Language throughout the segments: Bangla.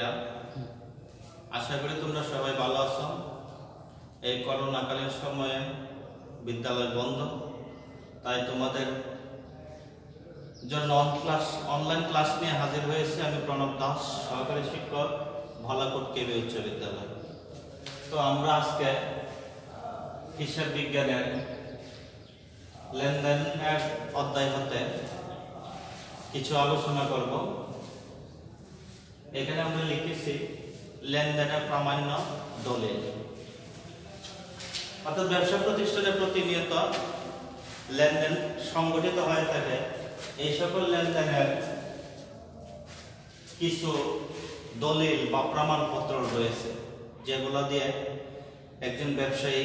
ভাইরা আশা করি তোমরা সবাই ভালো আছো। এই করোনাকালীন সময়ে বিদ্যালয় বন্ধ, তাই তোমাদের জন্য ক্লাস অনলাইন ক্লাস নিয়ে হাজির হয়েছে আমি প্রণব দাস, সহকারী শিক্ষক, ভলাকোট কেবি উচ্চ বিদ্যালয়। তো আমরা আজকে, হিসাব বিজ্ঞানের লেনদেনের অধ্যায় হতে কিছু আলোচনা করব। এখানে আমরা লিখেছি লেনদেনের প্রামাণ্য দলিল। অর্থাৎ ব্যবসা প্রতিষ্ঠানে প্রতিনিয়ত লেনদেন সংগঠিত হয়ে থাকে। এই সকল লেনদেনের কিছু দলিল বা প্রমাণপত্র রয়েছে, যেগুলো দিয়ে একজন ব্যবসায়ী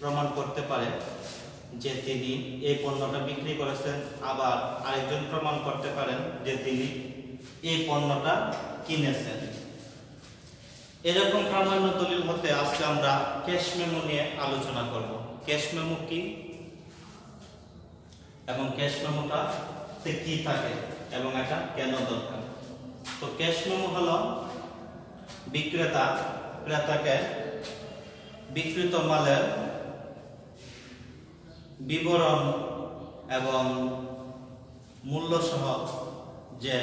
প্রমাণ করতে পারে যে তিনি এই পণ্যটা বিক্রি করেছেন, আবার আরেকজন প্রমাণ করতে পারেন যে তিনি এই পণ্যটা কিনেছেন। এরকম প্রামাণ্য দলিল হতে আজকে আমরা ক্যাশ মেমো নিয়ে আলোচনা করব। ক্যাশ মেমো কি? এবং ক্যাশ মেমোটা তে কি থাকে এবং এটা কেন দরকার? তো ক্যাশ মেমো হলো বিক্রেতা, ক্রেতাকে বিক্রিত মালের বিবরণ এবং মূল্য সহ যে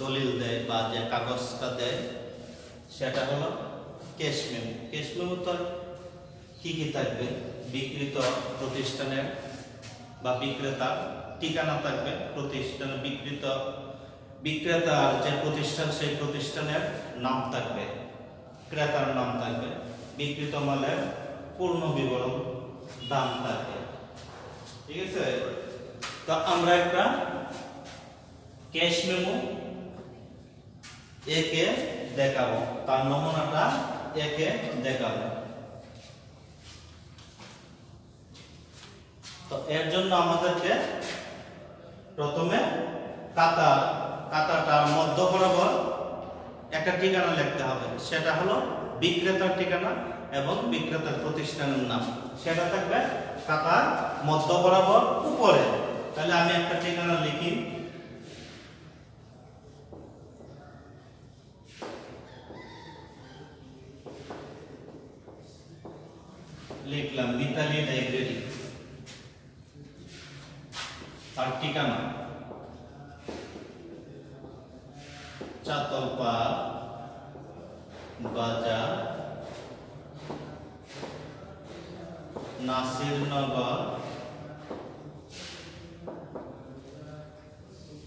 দলিল দেয় বা যে কাগজটা দেয়, সেটা হলো ক্যাশ মেমো। ক্যাশ মেমো তো কি কি থাকবে? বিক্রিত প্রতিষ্ঠানের বা বিক্রেতার ঠিকানা থাকবে, প্রতিষ্ঠানে বিক্রিত, বিক্রেতার যে প্রতিষ্ঠান, সেই প্রতিষ্ঠানের নাম থাকবে, ক্রেতার নাম থাকবে, বিক্রিত মালের পূর্ণ বিবরণ, দাম থাকবে। ঠিক আছে? তো আমরা একটা ক্যাশ মেমো একে দেখাবো। তার নমুনাটা একে দেখাবো। তো এর জন্য আমাদেরকে প্রথমে কাতা, কাতাটার মধ্য বরাবর একটা ঠিকানা লিখতে হবে। সেটা হলো বিক্রেতার ঠিকানা এবং বিক্রেতার প্রতিষ্ঠানের নাম। সেটা থাকবে কাতার মধ্য বরাবর উপরে। তাহলে আমি একটা ঠিকানা লিখি। লিখলাম মিতালি লাইব্রেরি। তার ঠিকানা? চাতলপা বাজার নাসিরনগর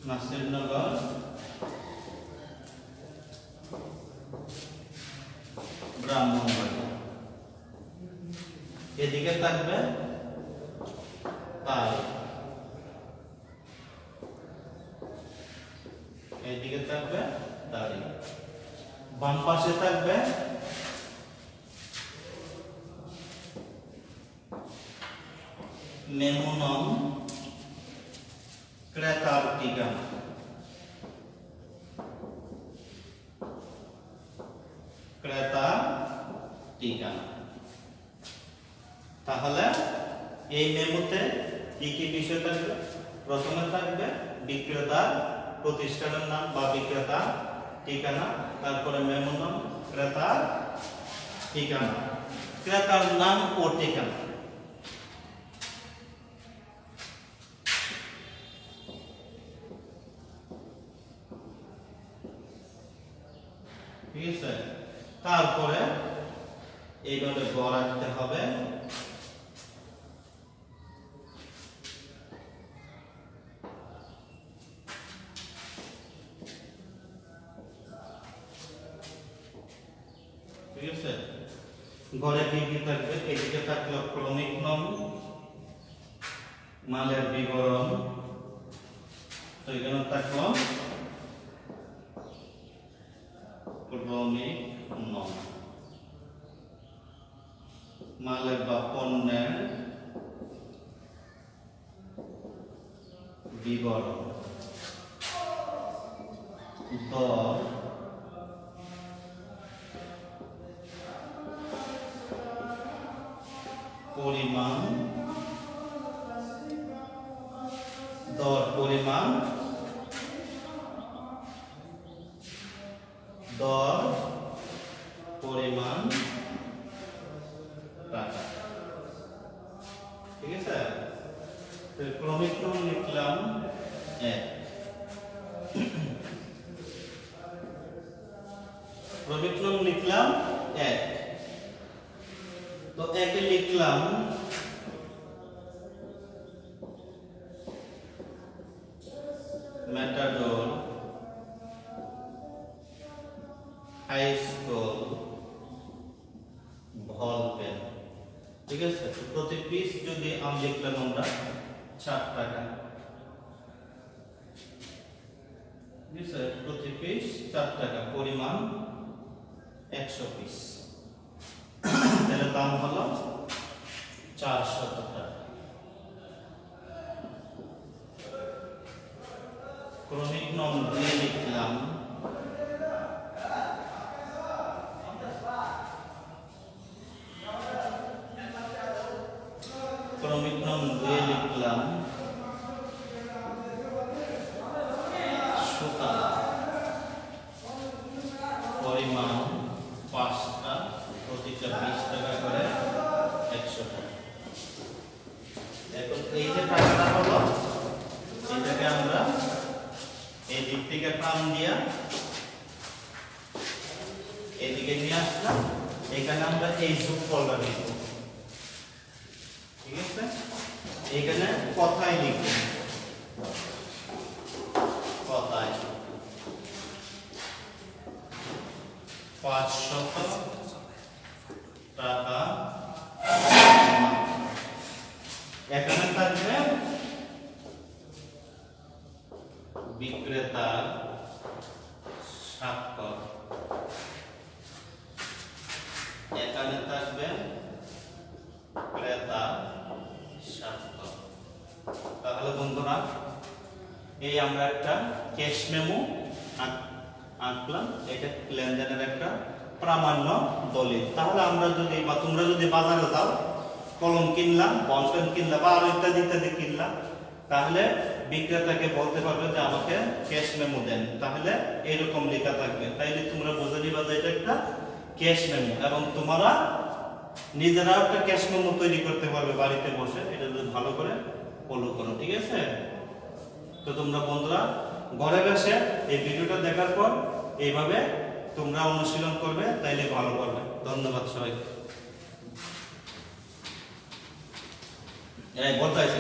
নাসিরনগর ব্রাহ্মণবাড়ি এদিকে থাকবে তার এইদিকে থাকবে দাড়ি বাম পাশে থাকবে মেমুনম ক্রেতার ঠিকানা ক্রেতার ঠিকানা তাহলে এই মেমোতে কি কি বিষয় থাকবে? প্রথমে থাকবে বিক্রেতার প্রতিষ্ঠানের নাম বা বিক্রেতা, ঠিকানা, তারপরে মেমো নাম, ক্রেতার ঠিকানা। ক্রেতার নাম ও ঠিকানা। ঠিক আছে? তারপরে এইভাবে গড় রাখতে হবে। ঠিক আছে? ঘরে কি থাকবে এদিকে থাকল ক্রমিক নম, মালের বিবরণ। তো এখানে থাকল ক্রমিক নম। মালের বা পণ্যের বিবরণ। দর পরিমাণ দর পরিমাণ দর পরিমাণ টাকা। ঠিক আছে? তো ক্রমিক লিখলাম এক। ক্রমিক নং লিখলাম এক। তো লিখলাম Matador high school ball pen ঠিক আছে? প্রতি পিস যদি আমি লিখলাম আমরা ষাট টাকা। প্রতি পিস চার টাকা, পরিমাণ একশো পিস তাহলে দাম হলো চারশো টাকা ক্রমিক নং দুই লিখলাম ক্রমিক নং দুই লিখলাম সুতা পরিমাণ পাঁচটা প্রতিটা বিশ টাকা করে একশো টাকা এখন এই যে টাকাটা হলো এটাকে আমরা এই দিক থেকে টান দিয়া এদিকে নিয়ে আসলাম। এখানে আমরা এই যোগফলটা লিখব। ঠিক আছে? এখানে কথাই লিখব। কথায়। পাঁচশত টাকা এখানে থাকবে বিক্রেতার স্বাক্ষর। এখানে থাকবে ক্রেতা স্বাক্ষর। তাহলে বন্ধুরা, এই আমরা একটা ক্যাশ মেমো আঁকলাম। এটা লেনদেনের একটা প্রামাণ্য দলিল। তাহলে আমরা যদি, বা তোমরা যদি বাজারে যাও, কলম কিনলাম বলপেন কিনলাম বা আরও ইত্যাদি ইত্যাদি কিনলাম তাহলে বিক্রেতাকে বলতে পারবে যে আমাকে ক্যাশ মেমো দেন। তাহলে এরকম লেখা থাকবে। তাইলে তোমরা বুঝে নিবা যে এটা একটা ক্যাশ মেমো এবং তোমরা নিজেরাও একটা ক্যাশ মেমো তৈরি করতে পারবে বাড়িতে বসে। এটা যদি ভালো করে ফলো করো, ঠিক আছে? তো তোমরা বন্ধুরা, ঘরে বসে এই ভিডিওটা দেখার পর এইভাবে তোমরা অনুশীলন করবে, তাইলে ভালো করবে। ধন্যবাদ সবাইকে। এই, বলতে আছে